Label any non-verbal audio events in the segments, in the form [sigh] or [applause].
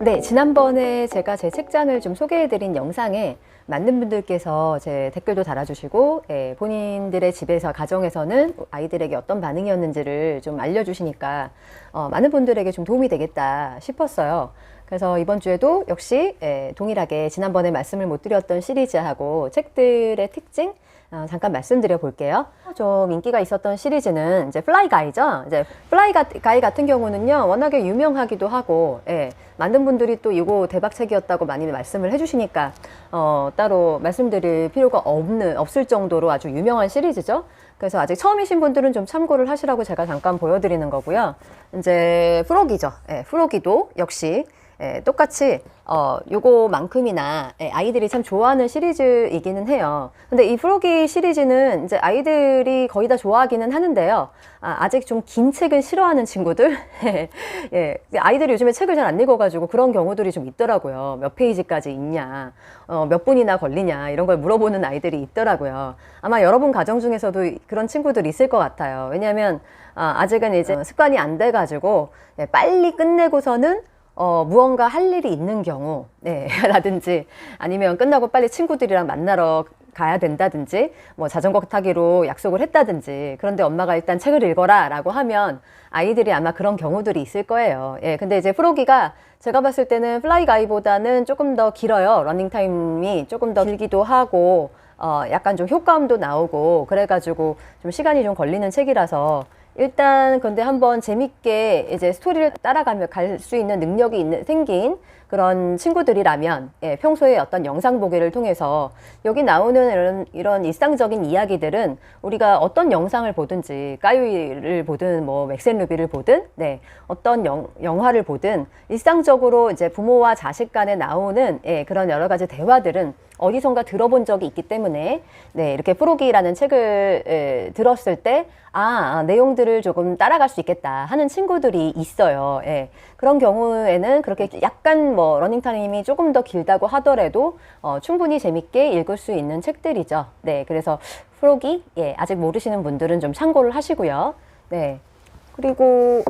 네, 지난번에 제가 제 책장을 좀 소개해드린 영상에 많은 분들께서 제 댓글도 달아주시고, 예, 본인들의 집에서, 가정에서는 아이들에게 어떤 반응이었는지를 좀 알려주시니까, 어, 많은 분들에게 좀 도움이 되겠다 싶었어요. 그래서 이번 주에도 역시, 예, 동일하게 지난번에 말씀을 못 드렸던 시리즈하고 책들의 특징, 어, 잠깐 말씀드려 볼게요. 좀 인기가 있었던 시리즈는 이제 플라이 가이죠. 이제 플라이 가, 가이 같은 경우는요, 워낙에 유명하기도 하고, 예, 많은 분들이 또 이거 대박책이었다고 많이 말씀을 해주시니까, 어, 따로 말씀드릴 필요가 없는, 없을 정도로 아주 유명한 시리즈죠. 그래서 아직 처음이신 분들은 좀 참고를 하시라고 제가 잠깐 보여드리는 거고요. 이제 프로기죠. 예, 프로기도 역시 예, 똑같이 어 요거만큼이나 예, 아이들이 참 좋아하는 시리즈이기는 해요. 근데 이 프로기 시리즈는 이제 아이들이 거의 다 좋아하기는 하는데요. 아, 직 좀 긴 책을 싫어하는 친구들, [laughs] 예, 아이들이 요즘에 책을 잘 안 읽어가지고 그런 경우들이 좀 있더라고요. 몇 페이지까지 읽냐, 어, 몇 분이나 걸리냐 이런 걸 물어보는 아이들이 있더라고요. 아마 여러분 가정 중에서도 그런 친구들이 있을 것 같아요. 왜냐하면 아, 아직은 이제 습관이 안 돼가지고 예, 빨리 끝내고서는 어, 무언가 할 일이 있는 경우, 네, [laughs] 라든지 아니면 끝나고 빨리 친구들이랑 만나러 가야 된다든지 뭐 자전거 타기로 약속을 했다든지 그런데 엄마가 일단 책을 읽어라 라고 하면 아이들이 아마 그런 경우들이 있을 거예요. 예, 근데 이제 프로기가 제가 봤을 때는 플라이 가이보다는 조금 더 길어요. 러닝 타임이 조금 더 길기도 하고 어, 약간 좀 효과음도 나오고 그래가지고 좀 시간이 좀 걸리는 책이라서 일단 근데 한번 재밌게 이제 스토리를 따라가며 갈 수 있는 능력이 있는 생긴 그런 친구들이라면 예, 평소에 어떤 영상 보기를 통해서 여기 나오는 이런, 이런 일상적인 이야기들은 우리가 어떤 영상을 보든지 까유이를 보든 뭐 맥센 루비를 보든 네, 어떤 영, 영화를 보든 일상적으로 이제 부모와 자식 간에 나오는 예, 그런 여러 가지 대화들은 어디선가 들어본 적이 있기 때문에 네, 이렇게 프로기라는 책을 에, 들었을 때 아, 아, 내용들을 조금 따라갈 수 있겠다 하는 친구들이 있어요. 예. 그런 경우에는 그렇게 약간 뭐 러닝타임이 조금 더 길다고 하더라도 어, 충분히 재밌게 읽을 수 있는 책들이죠. 네, 그래서 프로기 예, 아직 모르시는 분들은 좀 참고를 하시고요. 네. 그리고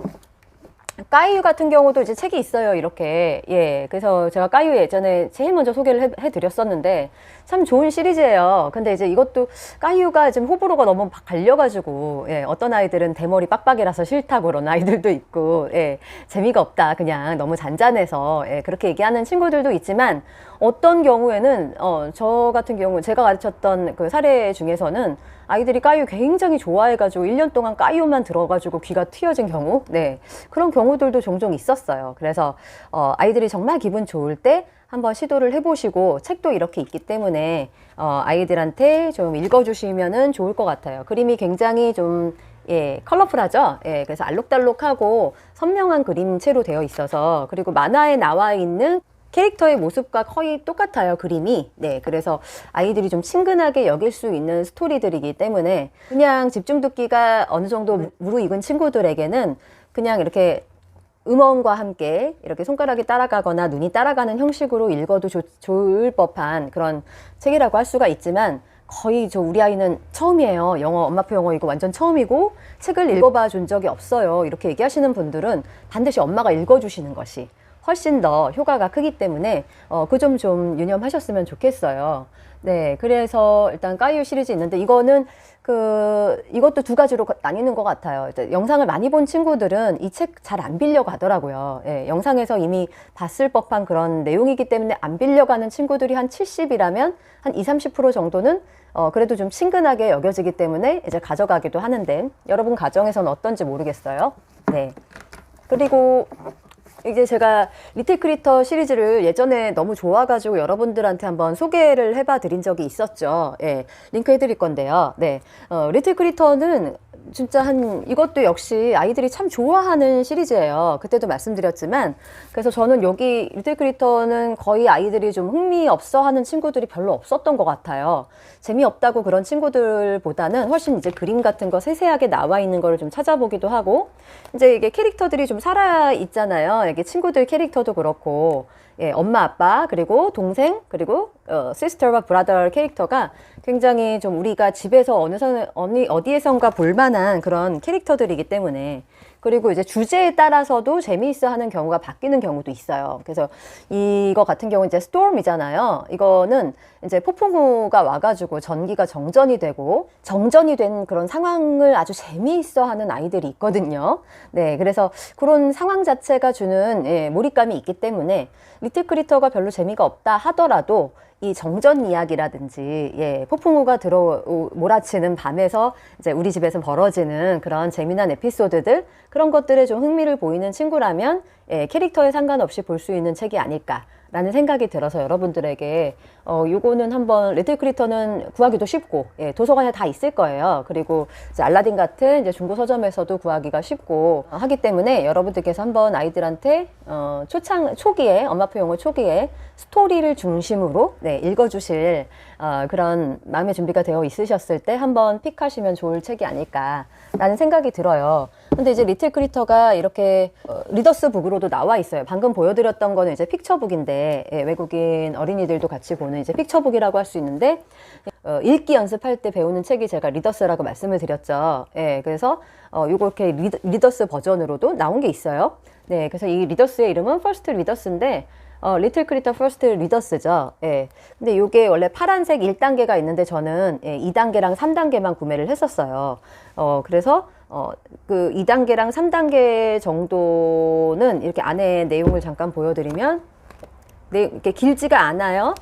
까이유 같은 경우도 이제 책이 있어요, 이렇게. 예. 그래서 제가 까이유 예전에 제일 먼저 소개를 해, 해드렸었는데, 참 좋은 시리즈예요. 근데 이제 이것도 까이유가 지금 호불호가 너무 막 갈려가지고, 예. 어떤 아이들은 대머리 빡빡이라서 싫다고 그런 아이들도 있고, 예. 재미가 없다. 그냥 너무 잔잔해서, 예. 그렇게 얘기하는 친구들도 있지만, 어떤 경우에는, 어, 저 같은 경우, 제가 가르쳤던 그 사례 중에서는 아이들이 까이유 굉장히 좋아해가지고 1년 동안 까이유만 들어가지고 귀가 트여진 경우, 네. 그런 경우들도 종종 있었어요. 그래서, 어, 아이들이 정말 기분 좋을 때 한번 시도를 해보시고 책도 이렇게 있기 때문에, 어, 아이들한테 좀 읽어주시면은 좋을 것 같아요. 그림이 굉장히 좀, 예, 컬러풀하죠? 예, 그래서 알록달록하고 선명한 그림체로 되어 있어서, 그리고 만화에 나와 있는 캐릭터의 모습과 거의 똑같아요, 그림이. 네, 그래서 아이들이 좀 친근하게 여길 수 있는 스토리들이기 때문에 그냥 집중 듣기가 어느 정도 무르익은 친구들에게는 그냥 이렇게 음원과 함께 이렇게 손가락이 따라가거나 눈이 따라가는 형식으로 읽어도 좋, 좋을 법한 그런 책이라고 할 수가 있지만 거의 저 우리 아이는 처음이에요. 영어, 엄마표 영어 이거 완전 처음이고 책을 읽어봐 준 적이 없어요. 이렇게 얘기하시는 분들은 반드시 엄마가 읽어주시는 것이 훨씬 더 효과가 크기 때문에 어, 그 점 좀 유념하셨으면 좋겠어요. 네, 그래서 일단 까이오 시리즈 있는데 이거는 그 이것도 두 가지로 나뉘는 것 같아요. 일단 영상을 많이 본 친구들은 이 책 잘 안 빌려고 하더라고요. 예, 영상에서 이미 봤을 법한 그런 내용이기 때문에 안 빌려가는 친구들이 한 70이라면 한 20, 30% 정도는 어, 그래도 좀 친근하게 여겨지기 때문에 이제 가져가기도 하는데 여러분 가정에서는 어떤지 모르겠어요. 네. 그리고 이제 제가 리틀 크리터 시리즈를 예전에 너무 좋아가지고 여러분들한테 한번 소개를 해봐 드린 적이 있었죠. 예, 링크 해드릴 건데요. 네, 어, 리틀 크리터는 진짜 한 이것도 역시 아이들이 참 좋아하는 시리즈예요. 그때도 말씀드렸지만 그래서 저는 여기 리틀 크리터는 거의 아이들이 좀 흥미 없어 하는 친구들이 별로 없었던 것 같아요. 재미없다고 그런 친구들보다는 훨씬 이제 그림 같은 거 세세하게 나와 있는 거를 좀 찾아보기도 하고 이제 이게 캐릭터들이 좀 살아 있잖아요. 이게 친구들 캐릭터도 그렇고 예, 엄마 아빠 그리고 동생 그리고 어, 시스터와 브라더 캐릭터가 굉장히 좀 우리가 집에서 어느 선 어느 어디에선가 볼만한 그런 캐릭터들이기 때문에 그리고 이제 주제에 따라서도 재미있어 하는 경우가 바뀌는 경우도 있어요. 그래서 이거 같은 경우 이제 스톰이잖아요. 이거는 이제 폭풍우가 와가지고 전기가 정전이 되고 정전이 된 그런 상황을 아주 재미있어 하는 아이들이 있거든요. 네. 그래서 그런 상황 자체가 주는 예, 몰입감이 있기 때문에 리틀 크리터가 별로 재미가 없다 하더라도 이 정전 이야기라든지 예, 폭풍우가 들어 몰아치는 밤에서 이제 우리 집에서 벌어지는 그런 재미난 에피소드들 그런 것들에 좀 흥미를 보이는 친구라면 예, 캐릭터에 상관없이 볼 수 있는 책이 아닐까 라는 생각이 들어서 여러분들에게 어 요거는 한번 리틀 크리터는 구하기도 쉽고 예, 도서관에 다 있을 거예요. 그리고 이제 알라딘 같은 이제 중고 서점에서도 구하기가 쉽고 어, 하기 때문에 여러분들께서 한번 아이들한테 어, 초창 초기에 엄마표 용어 초기에 스토리를 중심으로 네, 읽어 주실 어, 그런 마음의 준비가 되어 있으셨을 때 한번 픽하시면 좋을 책이 아닐까라는 생각이 들어요. 근데 이제 리틀 크리터가 이렇게 어, 리더스 북으로도 나와 있어요. 방금 보여드렸던 거는 이제 픽처북인데 예, 외국인 어린이들도 같이 보는 이제 픽처북이라고 할 수 있는데 어, 읽기 연습할 때 배우는 책이 제가 리더스라고 말씀을 드렸죠. 예, 그래서 어, 이렇게 리더, 리더 스 버전으로도 나온 게 있어요. 네, 그래서 이 리더스의 이름은 퍼스트 리더스인데 어, 리틀 크리터 퍼스트 리더스죠. 예. 근데 요게 원래 파란색 1단계가 있는데 저는 예, 2단계랑 3단계만 구매를 했었어요. 어, 그래서 어, 그 2단계랑 3단계 정도는 이렇게 안에 내용을 잠깐 보여드리면 네, 이렇게 길지가 않아요.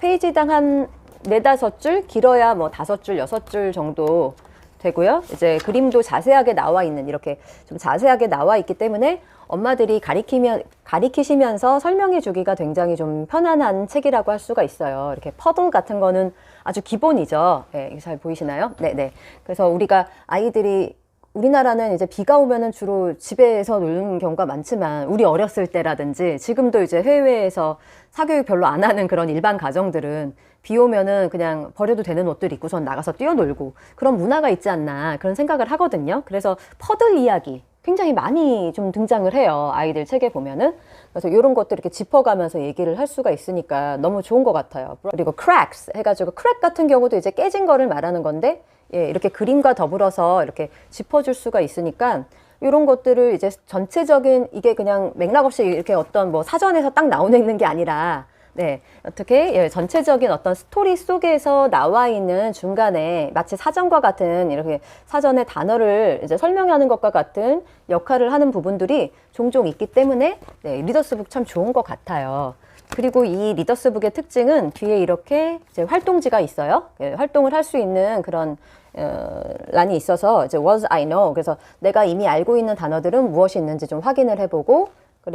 페이지당 한 네다섯 줄, 길어야 뭐 다섯 줄, 여섯 줄 정도 되고요. 이제 그림도 자세하게 나와 있는 이렇게 좀 자세하게 나와 있기 때문에 엄마들이 가리키면 가리키시면서 설명해 주기가 굉장히 좀 편안한 책이라고 할 수가 있어요. 이렇게 퍼즐 같은 거는 아주 기본이죠. 네, 이게 잘 보이시나요? 네, 네. 그래서 우리가 아이들이 우리나라는 이제 비가 오면은 주로 집에서 놀는 경우가 많지만 우리 어렸을 때라든지 지금도 이제 해외에서 사교육 별로 안 하는 그런 일반 가정들은 비 오면은 그냥 버려도 되는 옷들 입고선 나가서 뛰어놀고 그런 문화가 있지 않나 그런 생각을 하거든요. 그래서 퍼즐 이야기 굉장히 많이 좀 등장을 해요. 아이들 책에 보면은. 그래서 이런 것들 이렇게 짚어가면서 얘기를 할 수가 있으니까 너무 좋은 것 같아요. 그리고 cracks 해가지고 크랙 같은 경우도 이제 깨진 거를 말하는 건데 예, 이렇게 그림과 더불어서 이렇게 짚어줄 수가 있으니까 이런 것들을 이제 전체적인 이게 그냥 맥락 없이 이렇게 어떤 뭐 사전에서 딱 나오는 게 아니라 네, 어떻게 예, 전체적인 어떤 스토리 속에서 나와 있는 중간에 마치 사전과 같은 이렇게 사전의 단어를 이제 설명하는 것과 같은 역할을 하는 부분들이 종종 있기 때문에 네, 리더스북 참 좋은 것 같아요. 그리고 이 리더스북의 특징은 뒤에 이렇게 이제 활동지가 있어요. 예, 활동을 할 수 있는 그런 어, 란이 있어서 이제 was I know 그래서 내가 이미 알고 있는 단어들은 무엇이 있는지 좀 확인을 해보고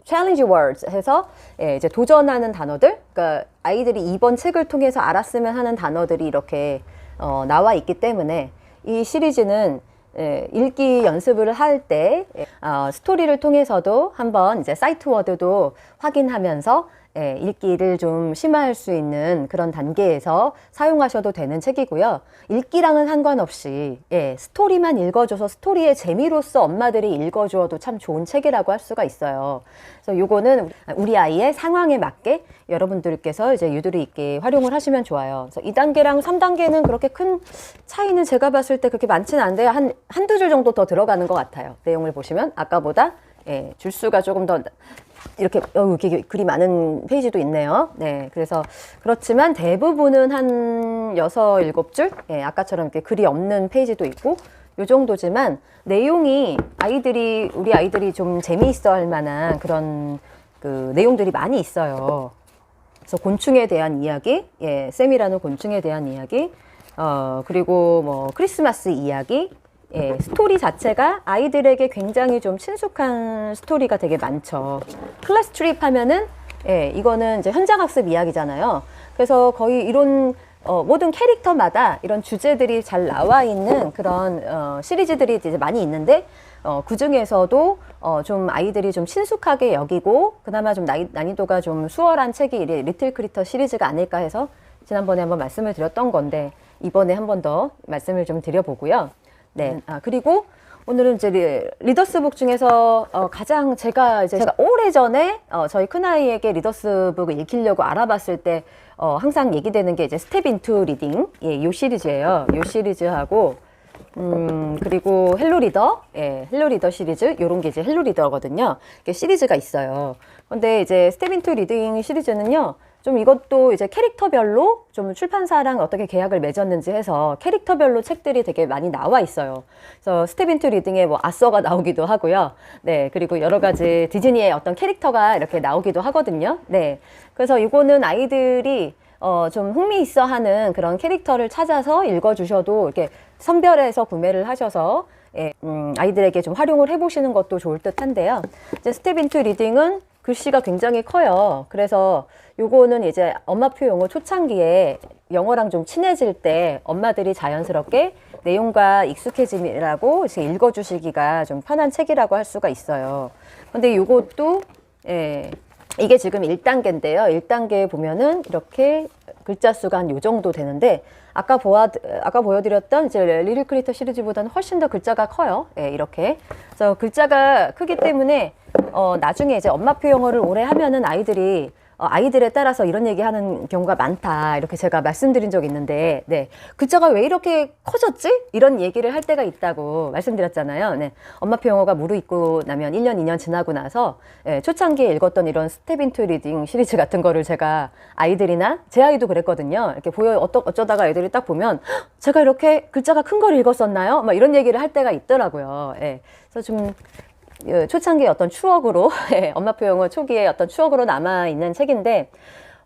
challenge words 해서 예, 이제 도전하는 단어들 그러니까 아이들이 이번 책을 통해서 알았으면 하는 단어들이 이렇게 어, 나와 있기 때문에 이 시리즈는 예, 읽기 연습을 할때 어, 스토리를 통해서도 한번 이제 사이트 워드도 확인하면서 예, 읽기를 좀 심화할 수 있는 그런 단계에서 사용하셔도 되는 책이고요. 읽기랑은 상관없이 예, 스토리만 읽어줘서 스토리의 재미로서 엄마들이 읽어주어도 참 좋은 책이라고 할 수가 있어요. 그래서 요거는 우리 아이의 상황에 맞게 여러분들께서 이제 유두리 있게 활용을 하시면 좋아요. 그래서 2단계랑 3단계는 그렇게 큰 차이는 제가 봤을 때 그렇게 많지는 않은데요. 한, 한두 줄 정도 더 들어가는 것 같아요. 내용을 보시면 아까보다 예, 줄수가 조금 더 이렇게 어, 이렇게 글이 많은 페이지도 있네요. 네, 그래서 그렇지만 대부분은 한 여섯 일곱 줄, 예, 아까처럼 이렇게 글이 없는 페이지도 있고 요 정도지만 내용이 아이들이 우리 아이들이 좀 재미있어 할 만한 그런 그 내용들이 많이 있어요. 그래서 곤충에 대한 이야기, 예, 쌤이라는 곤충에 대한 이야기, 어, 그리고 뭐 크리스마스 이야기, 예, 스토리 자체가 아이들에게 굉장히 좀 친숙한 스토리가 되게 많죠. 클래스 트립 하면은, 예, 이거는 이제 현장 학습 이야기잖아요. 그래서 거의 이런, 어, 모든 캐릭터마다 이런 주제들이 잘 나와 있는 그런, 어, 시리즈들이 이제 많이 있는데, 어, 그 중에서도 어, 좀 아이들이 좀 친숙하게 여기고 그나마 좀 나이, 난이도가 좀 수월한 책이 이 리틀 크리터 시리즈가 아닐까 해서 지난번에 한번 말씀을 드렸던 건데 이번에 한 번 더 말씀을 좀 드려보고요. 네. 아, 그리고 오늘은 이제 리, 리더스북 중에서 어, 가장 제가 이제 제가 오래 전에 어, 저희 큰아이에게 리더스북을 읽히려고 알아봤을 때 어, 항상 얘기되는 게 이제 스텝 인투 리딩 예, 요 시리즈예요. 요 시리즈하고 음, 그리고 헬로 리더, 예, 헬로 리더 시리즈, 요런 게 이제 헬로 리더거든요. 이게 시리즈가 있어요. 근데 이제 스텝 인투 리딩 시리즈는요, 좀 이것도 이제 캐릭터별로 좀 출판사랑 어떻게 계약을 맺었는지 해서 캐릭터별로 책들이 되게 많이 나와 있어요. 그래서 스텝 인투 리딩에 뭐 아서가 나오기도 하고요. 네, 그리고 여러 가지 디즈니의 어떤 캐릭터가 이렇게 나오기도 하거든요. 네. 그래서 이거는 아이들이 어, 좀 흥미 있어 하는 그런 캐릭터를 찾아서 읽어주셔도 이렇게 선별해서 구매를 하셔서 예, 음, 아이들에게 좀 활용을 해보시는 것도 좋을 듯 한데요. 이제 스텝 인투 리딩은 글씨가 굉장히 커요. 그래서 요거는 이제 엄마표 영어 초창기에 영어랑 좀 친해질 때 엄마들이 자연스럽게 내용과 익숙해짐이라고 이제 읽어주시기가 좀 편한 책이라고 할 수가 있어요. 근데 요것도 예, 이게 지금 1단계인데요. 1단계에 보면은 이렇게 글자 수가 한 요 정도 되는데 아까 보아 아까 보여드렸던 이제 리릴 크리터 시리즈보다는 훨씬 더 글자가 커요. 예, 이렇게. 그래서 글자가 크기 때문에 어, 나중에 이제 엄마표 영어를 오래 하면은 아이들이 어, 아이들에 따라서 이런 얘기하는 경우가 많다. 이렇게 제가 말씀드린 적이 있는데 네. 글자가 왜 이렇게 커졌지? 이런 얘기를 할 때가 있다고 말씀드렸잖아요. 네. 엄마표 영어가 무르익고 나면 1년 2년 지나고 나서 예, 초창기에 읽었던 이런 스텝 인투 리딩 시리즈 같은 거를 제가 아이들이나 제 아이도 그랬거든요. 이렇게 보여 어떠, 어쩌다가 애들이 딱 보면 "헉, 제가 이렇게 글자가 큰 걸 읽었었나요? 막 이런 얘기를 할 때가 있더라고요. 예, 그래서 좀 예, 초창기의 어떤 추억으로 [laughs] 예, 엄마표 영어 초기에 어떤 추억으로 남아 있는 책인데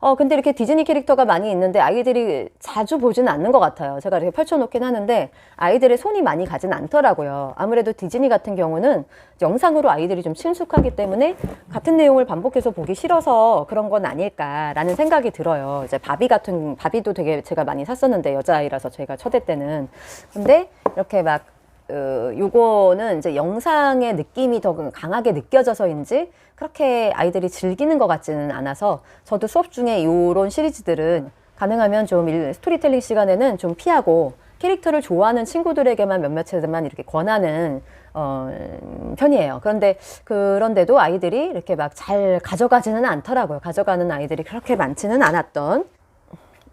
어 근데 이렇게 디즈니 캐릭터가 많이 있는데 아이들이 자주 보지는 않는 것 같아요. 제가 이렇게 펼쳐놓긴 하는데 아이들의 손이 많이 가진 않더라고요. 아무래도 디즈니 같은 경우는 영상으로 아이들이 좀 친숙하기 때문에 같은 내용을 반복해서 보기 싫어서 그런 건 아닐까라는 생각이 들어요. 이제 바비 같은 바비도 되게 제가 많이 샀었는데 여자아이라서 제가 첫애 때는 근데 이렇게 막 어, 요거는 이제 영상의 느낌이 더 강하게 느껴져서인지 그렇게 아이들이 즐기는 것 같지는 않아서 저도 수업 중에 요런 시리즈들은 가능하면 좀 일- 스토리텔링 시간에는 좀 피하고 캐릭터를 좋아하는 친구들에게만 몇몇 회만 이렇게 권하는 어, 편이에요. 그런데 그런데도 아이들이 이렇게 막 잘 가져가지는 않더라고요. 가져가는 아이들이 그렇게 많지는 않았던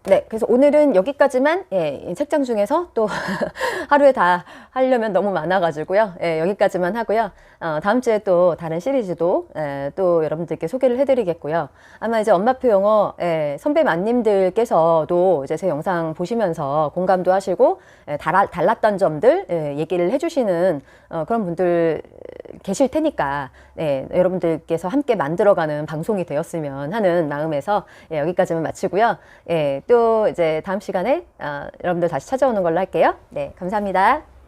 네, 그래서 오늘은 여기까지만 예, 이 책장 중에서 또 [laughs] 하루에 다 하려면 너무 많아가지고요. 예, 여기까지만 하고요. 어, 다음 주에 또 다른 시리즈도 예, 또 여러분들께 소개를 해드리겠고요. 아마 이제 엄마표 영어 예, 선배 만님들께서도 이제 제 영상 보시면서 공감도 하시고 예, 달아, 달랐던 점들 예, 얘기를 해주시는 어, 그런 분들 계실 테니까 네, 여러분들께서 함께 만들어가는 방송이 되었으면 하는 마음에서 예, 여기까지만 마치고요. 예, 또 이제 다음 시간에 어, 여러분들 다시 찾아오는 걸로 할게요. 네, 감사합니다.